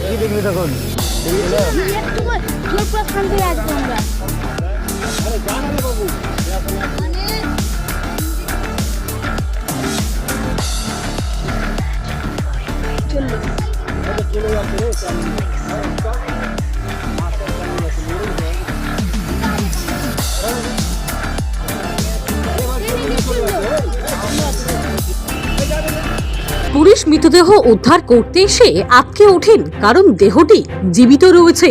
কি দেখলি তখন শান্তি আসব পুলিশ মৃতদেহ উদ্ধার করতে এসে আটকে ওঠেন, কারণ দেহটি জীবিত রয়েছে।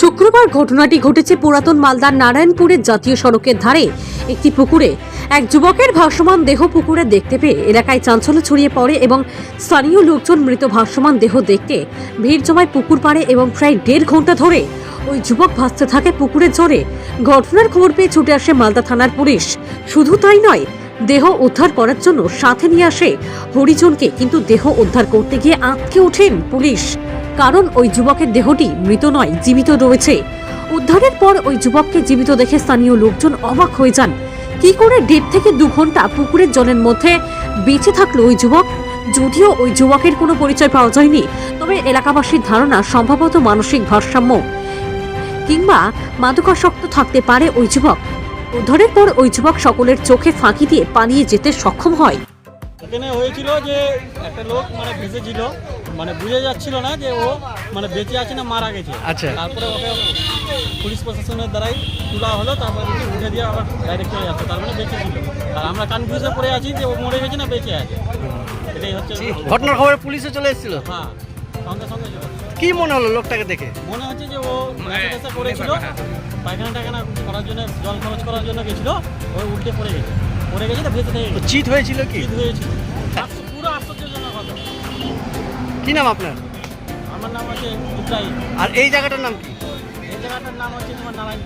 শুক্রবার ঘটনাটি ঘটেছে পুরাতন মালদার নারায়ণপুরের জাতীয় সড়কের ধারে, একটি পুকুরে। এক যুবকের ভাসমান দেহ পুকুরে দেখতে পেয়ে এলাকায় চাঞ্চল্য ছড়িয়ে পড়ে এবং স্থানীয় লোকজন মৃত ভাসমান দেহ দেখতে ভিড় জমায় পুকুর পাড়ে এবং প্রায় দেড় ঘণ্টা ধরে ওই যুবক ভাসতে থাকে পুকুরের জলে। ঘটনার খবর পেয়ে ছুটে আসে মালদা থানার পুলিশ। শুধু তাই নয় দেহ উদ্ধার করার জন্য সাথে নিয়ে আসে। হরিজনকে কিন্তু দেহ উদ্ধার করতে গিয়ে আটকে ওঠেন পুলিশ। কারণ ওই যুবকের দেহটি মৃত নয়, জীবিত রয়েছে। উদ্ধারের পর ওই যুবককে জীবিত দেখে স্থানীয় লোকজন অবাক হয়ে যান। কি করে দেড় থেকে দু ঘণ্টা পুকুরের জলের মধ্যে বেঁচে থাকল ওই যুবক? যদিও ওই যুবকের কোনো পরিচয় পাওয়া যায়নি, তবে এলাকাবাসীর ধারণা সম্ভবত মানসিক ভারসাম্য। কিংবা মাদকাসক্ত থাকতে পারে ওই যুবক। উদ্ধারের পর ওই যুবক সকলের চোখে ফাঁকি দিয়ে পালিয়ে যেতে সক্ষম হয়। এখানে হয়েছিল যে একটা লোক মানে ভেসেছিল মানে বুঝে যাচ্ছিল না যে ও মানে বেঁচে আছে না মারা গেছে। আচ্ছা। তারপরে ওকে পুলিশ প্রশাসনের দ্বারাই তোলা হলো তারপরে ওকে উঠে দিয়ে আবার ডাইরেক্ট চলে যাচ্ছে তার মানে বেঁচে ছিল। আর আমরা কনফিউজে পড়ে আছি যে ও মরে গেছে না বেঁচে আছে। এটাই হচ্ছে ঘটনার খবরে পুলিশে চলে এসেছিল? হ্যাঁ সঙ্গে সঙ্গে চলে। কি মনে হলো লোকটাকে দেখে? মনে হচ্ছে যে ও নেশা করেছিল পায়খানা টাকানা করার জন্য জল খরচ করার জন্য গেছিল ও উল্টে পড়ে গেছে। পড়ে গেছে তো ভেতরে চিট হয়েছিল কি? চিট হয়েছিল। পুরো আশ্চর্যজনক কথা কি নাম আপনার? আমার নাম আছে আর এই জায়গাটার নাম কি? এই জায়গাটার নাম হচ্ছে তোমার নারায়ণ